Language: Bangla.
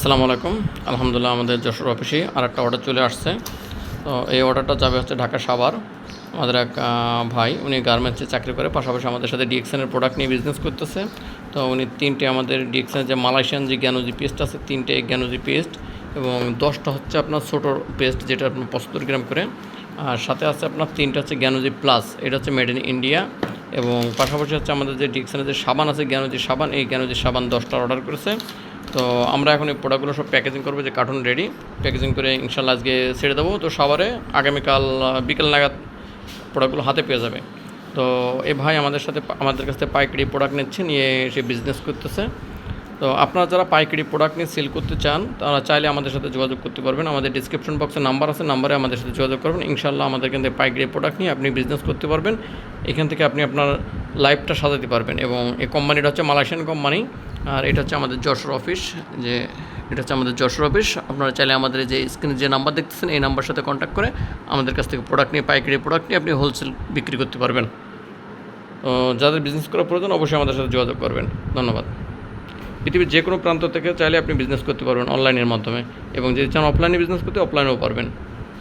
আসসালামু আলাইকুম। আলহামদুলিল্লাহ আমাদের যশোর অফিসে আর একটা অর্ডার চলে আসছে। তো এই অর্ডারটা যাবে হচ্ছে ঢাকা সাভার। আমাদের এক ভাই, উনি গার্মেন্টসে চাকরি করে, পাশাপাশি আমাদের সাথে ডিএক্সএনের প্রোডাক্ট নিয়ে বিজনেস করতেছে। তো উনি তিনটে আমাদের ডিএক্সএনের যে মালয়েশিয়ান যে জ্ঞানজি পেস্ট আছে, তিনটে জ্ঞানজি পেস্ট এবং দশটা হচ্ছে আপনার ছোটো পেস্ট যেটা আপনার পঁচাত্তর গ্রাম করে। আর সাথে আছে আপনার তিনটা হচ্ছে জ্ঞানজি প্লাস এটা হচ্ছে মেড ইন ইন্ডিয়া এবং পাশাপাশি হচ্ছে আমাদের যে ডিএক্সএনের যে সাবান আছে জ্ঞানজি সাবান, এই জ্ঞানজি সাবান দশটা অর্ডার করেছে। তো আমরা এখন এই প্রোডাক্টগুলো সব প্যাকেজিং করব, যে কার্টুন রেডি প্যাকেজিং করে ইনশাল্লাহ আজকে ছেড়ে দেবো, তো সবারে আগামীকাল বিকেল নাগাদ প্রোডাক্টগুলো হাতে পেয়ে যাবে। তো এ ভাই আমাদের সাথে আমাদের কাছ থেকে পাইকারি প্রোডাক্ট নিচ্ছে, নিয়ে সে বিজনেস করতেছে। তো আপনারা যারা পাইকারি প্রোডাক্ট নিয়ে সেল করতে চান, তারা চাইলে আমাদের সাথে যোগাযোগ করতে পারবেন। আমাদের ডিসক্রিপশন বক্সে নাম্বার আছে নাম্বারে আমাদের সাথে যোগাযোগ করবেন। ইনশাল্লাহ আমাদের থেকে পাইকারি প্রোডাক্ট নিয়ে আপনি বিজনেস করতে পারবেন। এখান থেকে আপনি আপনার লাইফটা সাজাতে পারবেন এবং এই কোম্পানিটা হচ্ছে মালয়েশিয়ান কোম্পানি। আর এটা হচ্ছে আমাদের যশোর অফিস, যে এটা হচ্ছে আমাদের যশোর অফিস। আপনারা চাইলে আমাদের যে স্ক্রিনে যে নাম্বার দেখতেছেন, এই নাম্বার সাথে কন্ট্যাক্ট করে আমাদের কাছ থেকে প্রোডাক্ট নিয়ে, পাইকারি প্রোডাক্ট নিয়ে আপনি হোলসেল বিক্রি করতে পারবেন। তো যাদের বিজনেস করা প্রয়োজন, অবশ্যই আমাদের সাথে যোগাযোগ করবেন। ধন্যবাদ। পৃথিবীর যে কোনো প্রান্ত থেকে চাইলে আপনি বিজনেস করতে পারবেন অনলাইনের মাধ্যমে এবং যদি চান অফলাইনে বিজনেস করতে অফলাইনেও পারবেন।